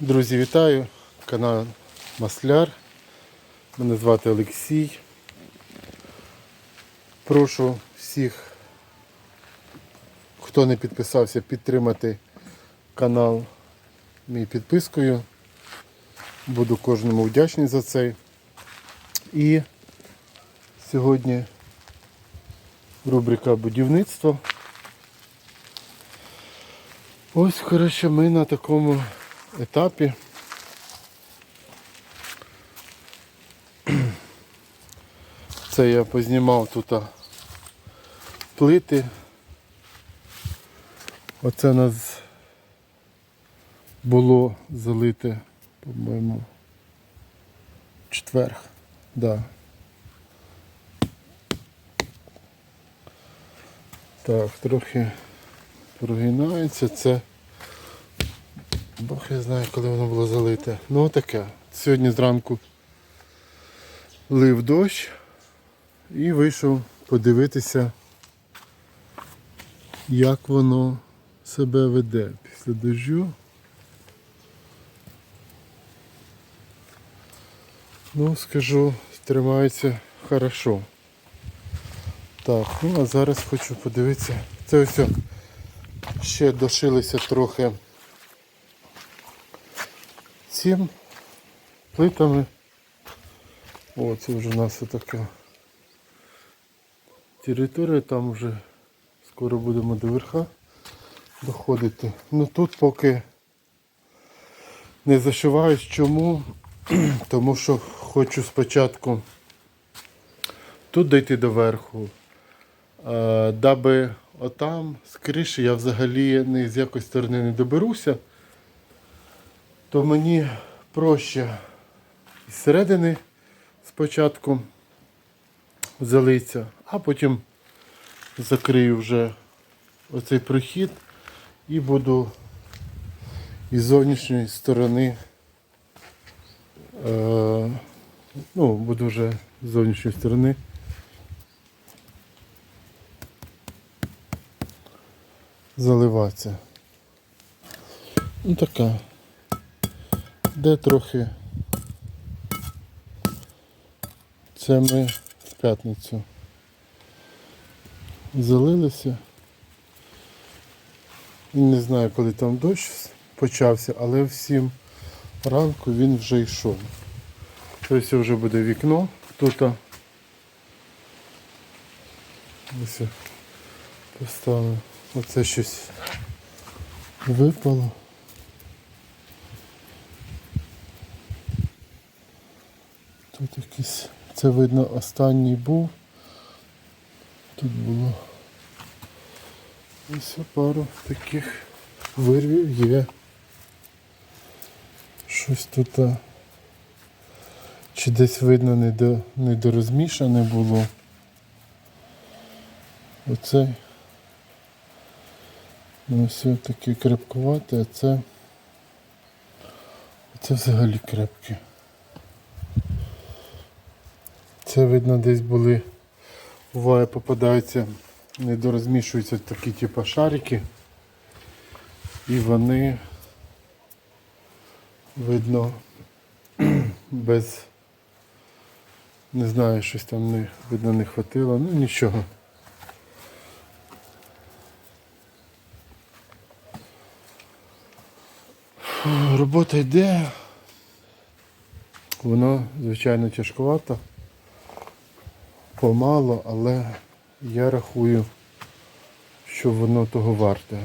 Друзі, вітаю! Канал Масляр. Мене звати Олексій. Прошу всіх, хто не підписався, підтримати канал мій підпискою. Буду кожному вдячний за це. І сьогодні рубрика будівництво. Ось, коротше, ми на такому етапі. Це я познімав тут плити. Оце нас було залите, по-моєму, четверг. Да. Так, трохи прогинається. Це Бог я знаю, коли воно було залите. Ну таке. Сьогодні зранку лив дощ і вийшов подивитися, як воно себе веде після дощу. Ну, скажу, тримається хорошо. Так, ну а зараз хочу подивитися. Це ось ще дошилися трохи цим плитами. О, це вже у нас така територія, там вже скоро будемо до верха доходити. Ну тут поки не зашиваюсь. Чому? Тому що хочу спочатку тут дійти до верху, даби отам з криші я взагалі ні з якої сторони не доберуся то мені проще із середини спочатку залиться, а потім закрию вже оцей прохід і буду із зовнішньої сторони, е, ну, буду вже з зовнішньої сторони. Заливатися. Ну така де трохи. Це ми в п'ятницю залилися. Не знаю, коли там дощ почався, але в 7 ранку він вже йшов. Тобто вже буде вікно тут. Ось поставив. Оце щось випало. Тут якийсь, це видно останній був. Тут було ось пару таких вирвів є. Щось тут чи десь видно недо, недорозмішане було. Оцей ну, все таке крепкувате, а це, це взагалі крепке. Це видно десь були, буває попадаються, недорозмішуються такі типу шарики. І вони видно без не знаю, щось там не, видно не хватило, ну нічого. Робота йде, воно, звичайно, тяжкувато помало, але я рахую, що воно того варте.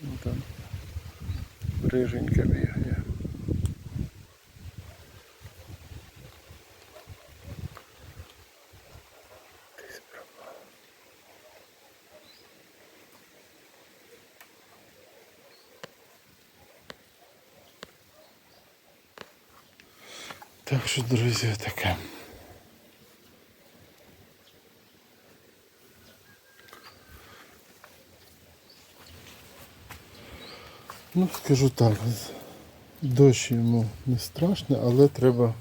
Ну, риженька бігає. Так що, друзі, таке. Ну, скажу так, дощ йому не страшний, але треба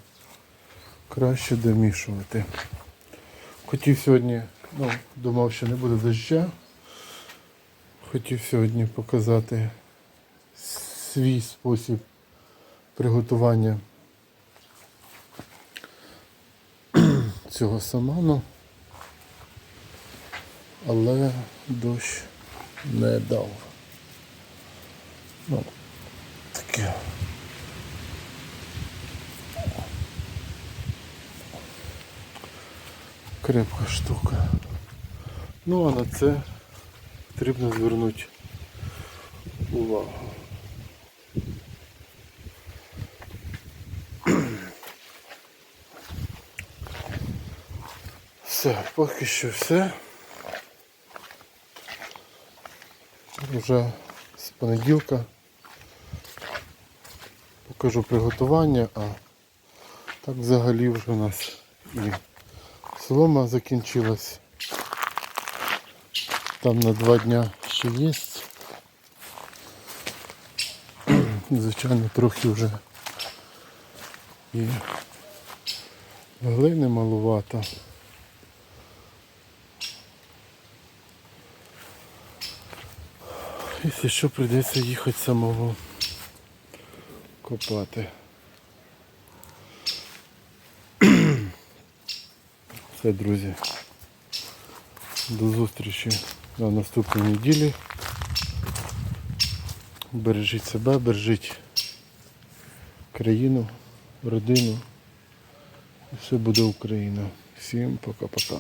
краще домішувати. Хотів сьогодні, ну, думав, що не буде доща. Хотів сьогодні показати свій спосіб приготування цього саману, але дощ не дав. Ну, таке. Крепка штука. Ну а на це потрібно звернути увагу. Все, поки що все. Вже з понеділка покажу приготування, а так взагалі вже у нас і солома закінчилась. Там на два дня ще є. Звичайно, трохи вже і глини малувато. Якщо що, прийдеться їхати самого копати. Все, друзі. До зустрічі на наступній неділі. Бережіть себе, бережіть країну, родину. І все буде Україна. Всім пока-пока.